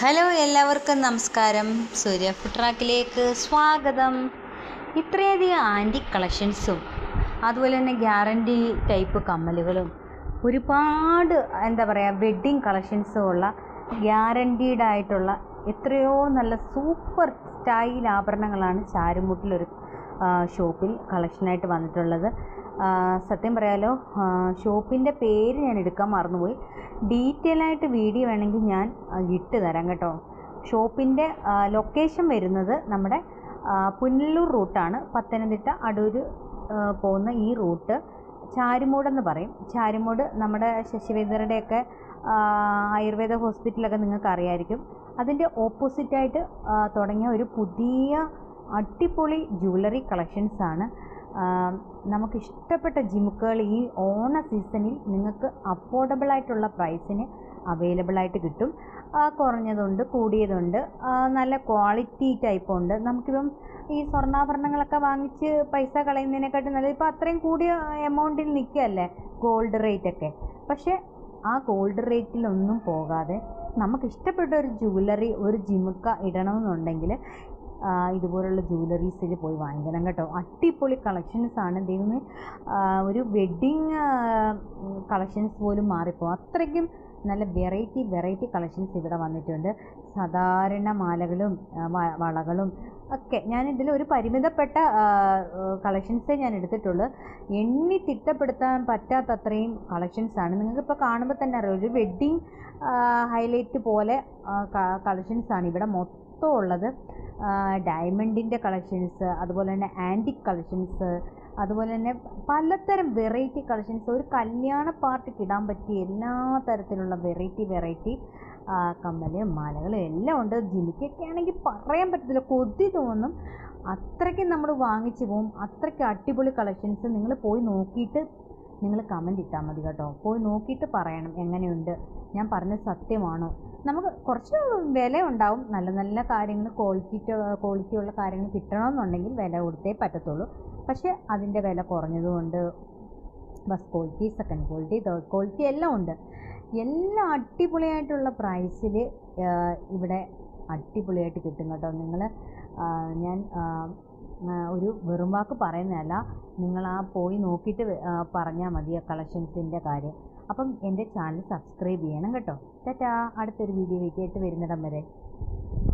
Hello എല്ലാവർക്കും നമസ്കാരം. സൂര്യ food ട്രാക്കിലേക്ക് സ്വാഗതം. ഇത്രയധികം ആന്റി കളക്ഷൻസും അതുപോലെ തന്നെ ഗ്യാരണ്ടി ടൈപ്പ് കമ്മലുകളും ഒരുപാട് എന്താ പറയുക വെഡ്ഡിങ് കളക്ഷൻസും ഉള്ള ഗ്യാരണ്ടീഡ് ആയിട്ടുള്ള എത്രയോ നല്ല സൂപ്പർ സ്റ്റൈൽ ആഭരണങ്ങളാണ് ചാരുമുട്ടിലൊരു ഷോപ്പിൽ കളക്ഷനായിട്ട് വന്നിട്ടുള്ളത്. സത്യം പറയാലോ ഷോപ്പിന്റെ പേര് ഞാൻ എടുക്കാൻ മറന്നുപോയി. ഡീറ്റെയിൽ ആയിട്ട് വീഡിയോ വേണമെങ്കിൽ ഞാൻ ഇട്ട് തരാം കേട്ടോ. ഷോപ്പിന്റെ ലൊക്കേഷൻ വരുന്നത് നമ്മുടെ പുനലൂർ റൂട്ടാണ് പത്തനംതിട്ട അടൂർ പോകുന്ന ഈ റൂട്ട്. ചാരുമൂടെന്ന് പറയും. ചാരുമൂട് നമ്മുടെ ശശിവേന്ദ്രയുടെയൊക്കെ ആയുർവേദ ഹോസ്പിറ്റലൊക്കെ നിങ്ങൾക്ക് അറിയായിരിക്കും അതിന്റെ ഓപ്പോസിറ്റായിട്ട് തുടങ്ങിയ ഒരു പുതിയ അടിപൊളി ജ്വല്ലറി കളക്ഷൻസ് ആണ്. നമുക്ക് ഇഷ്ടപ്പെട്ട ജിമുക്കുകൾ ഈ ഓണ സീസണിൽ നിങ്ങൾക്ക് അഫോർഡബിൾ ആയിട്ടുള്ള പ്രൈസിന് അവൈലബിൾ ആയിട്ട് കിട്ടും. കുറഞ്ഞതുണ്ട് കൂടിയതുണ്ട് നല്ല ക്വാളിറ്റി ടൈപ്പ് ഉണ്ട്. നമുക്കിപ്പം ഈ സ്വർണാഭരണങ്ങളൊക്കെ വാങ്ങിച്ച് പൈസ കളയുന്നതിനെക്കാട്ടും നല്ലത് ഇപ്പോൾ അത്രയും കൂടിയ എമൗണ്ടിൽ നിൽക്കുകയല്ലേ ഗോൾഡ് റേറ്റ് ഒക്കെ. പക്ഷേ ആ ഗോൾഡ് റേറ്റിലൊന്നും പോകാതെ നമുക്ക് ഇഷ്ടപ്പെട്ട ഒരു ജ്വല്ലറി ഒരു ജിമുക്ക ഇടണമെന്നുണ്ടെങ്കിൽ ഇതുപോലുള്ള ജ്വല്ലറീസിൽ പോയി വാങ്ങിക്കണം കേട്ടോ. അടിപൊളി കളക്ഷൻസ് ആണ്. ദൈവമേ ഒരു വെഡ്ഡിങ് കളക്ഷൻസ് പോലും മാറിപ്പോകും അത്രയ്ക്കും നല്ല വെറൈറ്റി വെറൈറ്റി കളക്ഷൻസ് ഇവിടെ വന്നിട്ടുണ്ട്. സാധാരണ മാലകളും വളകളും ഒക്കെ. ഞാനിതിൽ ഒരു പരിമിതപ്പെട്ട കളക്ഷൻസേ ഞാൻ എടുത്തിട്ടുള്ളൂ. എണ്ണി തിട്ടപ്പെടുത്താൻ പറ്റാത്തത്രയും കളക്ഷൻസ് ആണ്. നിങ്ങൾക്കിപ്പോൾ കാണുമ്പോൾ തന്നെ അറിയാം ഒരു വെഡ്ഡിങ് ഹൈലൈറ്റ് പോലെ കളക്ഷൻസ് ആണ് ഇവിടെ മൊത്തം ഉള്ളത്. ഡയമണ്ടിന്റെ കളക്ഷൻസ് അതുപോലെ തന്നെ ആന്റിക് കളക്ഷൻസ് അതുപോലെ തന്നെ പലതരം വെറൈറ്റി കളക്ഷൻസ്. ഒരു കല്യാണ പാർട്ടിക്ക് ഇടാൻ പറ്റിയ എല്ലാ തരത്തിലുള്ള വെറൈറ്റി വെറൈറ്റി കമ്മലും മാലകളും എല്ലാം ഉണ്ട്. ജിമിക്കൊക്കെ ആണെങ്കിൽ പറയാൻ പറ്റത്തില്ല കൊതി തോന്നും. അത്രയ്ക്ക് നമ്മൾ വാങ്ങിച്ചു പോകും അത്രയ്ക്ക് അടിപൊളി കളക്ഷൻസ്. നിങ്ങൾ പോയി നോക്കിയിട്ട് നിങ്ങൾ കമന്റ് ഇട്ടാൽ മതി കേട്ടോ. പോയി നോക്കിയിട്ട് പറയണം എങ്ങനെയുണ്ട്. ഞാൻ പറഞ്ഞ സത്യമാണോ? നമുക്ക് കുറച്ച് വില ഉണ്ടാവും. നല്ല നല്ല കാര്യങ്ങൾ ക്വാളിറ്റി ക്വാളിറ്റി ഉള്ള കാര്യങ്ങൾ കിട്ടണമെന്നുണ്ടെങ്കിൽ വില കൊടുത്തേ പറ്റത്തുള്ളൂ. പക്ഷേ അതിന്റെ വില കുറഞ്ഞതുകൊണ്ട് best quality second quality third quality എല്ലാം ഉണ്ട്. എല്ലാം അടിപൊളിയായിട്ടുള്ള പ്രൈസിൽ ഇവിടെ അടിപൊളിയായിട്ട് കിട്ടും കേട്ടോ. നിങ്ങൾ ഞാൻ ഒരു വെറും വാക്ക് പറയുന്നതല്ല. നിങ്ങൾ ആ പോയി നോക്കിയിട്ട് പറഞ്ഞാൽ മതി ആ കളക്ഷൻസിന്റെ കാര്യം. അപ്പം എന്റെ ചാനൽ സബ്സ്ക്രൈബ് ചെയ്യണം കേട്ടോ. ടാറ്റാ. അടുത്തൊരു വീഡിയോ ആയിട്ട് വരുന്നിടം വരെ.